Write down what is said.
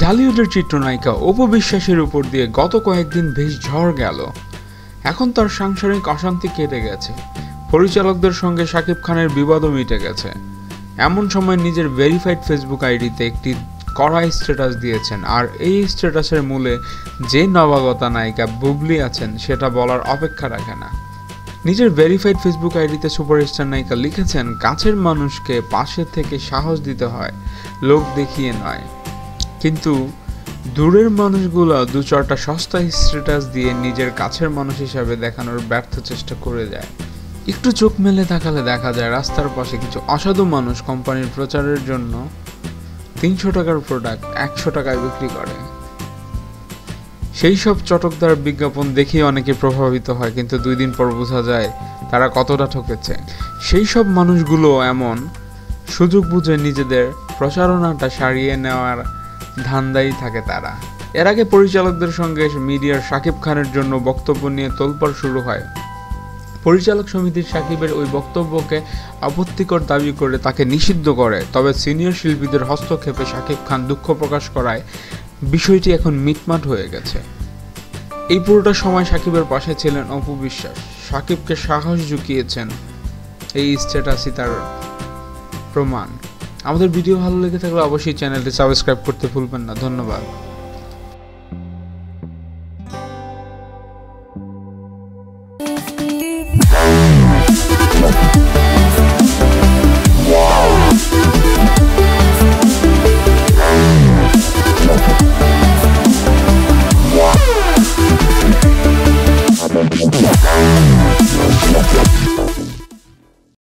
ঢালিউডের চিত্রনায়িকা অপু বিশ্বাসের উপর দিয়ে গত কয়েকদিন বেশ ঝড় গেল। এখন তার সাংসারিক অশান্তি কেটে গেছে। পরিচালকদের সঙ্গে শাকিব খানের বিবাদও মিটে গেছে। এমন সময় নিজের ভেরিফাইড ফেসবুক আইডিতে একটি কড়া স্ট্যাটাস দিয়েছেন। আর এই স্ট্যাটাসের মূলে যে নবাগতা নায়িকা বুবলি আছেন, সেটা বলার অপেক্ষা রাখে না। নিজের ভেরিফাইড ফেসবুক আইডিতে সুপারস্টার নায়িকা লিখেছেন, কাছের মানুষকে পাশে থেকে সাহস দিতে হয়, লোক দেখিয়ে নয়। কিন্তু দূরের মানুষগুলো দু চারটা সস্তা স্ট্যাটাস দিয়ে নিজের কাছের মানুষ হিসাবে দেখানোর ব্যর্থ চেষ্টা করে যায়। একটু চোখ মেলে তাকালে দেখা যায়, রাস্তার পাশে কিছু অসাধু মানুষ কোম্পানির প্রচারের জন্য তিনশো টাকার প্রোডাক্ট একশো টাকায় বিক্রি করে। সেই সব চটকদার বিজ্ঞাপন দেখেই অনেকে প্রভাবিত হয়, কিন্তু দুই দিন পর বোঝা যায় তারা কতটা ঠকেছে। সেই সব মানুষগুলো এমন সুযোগ বুঝে নিজেদের প্রচারণাটা সারিয়ে নেওয়ার ধান্দাই থাকে তারা। এর আগে পরিচালকদের সঙ্গে মিডিয়ার শাকিব খানের জন্য বক্তব্য নিয়ে তোলপাড় শুরু হয়। পরিচালক সমিতির সাকিবের ওই বক্তব্যকে আপত্তিকর দাবি করে তাকে নিষিদ্ধ করে। তবে সিনিয়র শিল্পীদের হস্তক্ষেপে শাকিব খান দুঃখ প্রকাশ করায় বিষয়টি এখন মিটমাট হয়ে গেছে। এই পুরোটা সময় সাকিবের পাশে ছিলেন অপু বিশ্বাস। সাকিবকে সাহস জুকিয়েছেন এই স্ট্যাটাসই তার প্রমাণ। আমাদের ভিডিও ভালো লেগে থাকলে অবশ্যই চ্যানেলটি সাবস্ক্রাইব করতে ভুলবেন না। ধন্যবাদ। Oh, oh, oh, oh, oh,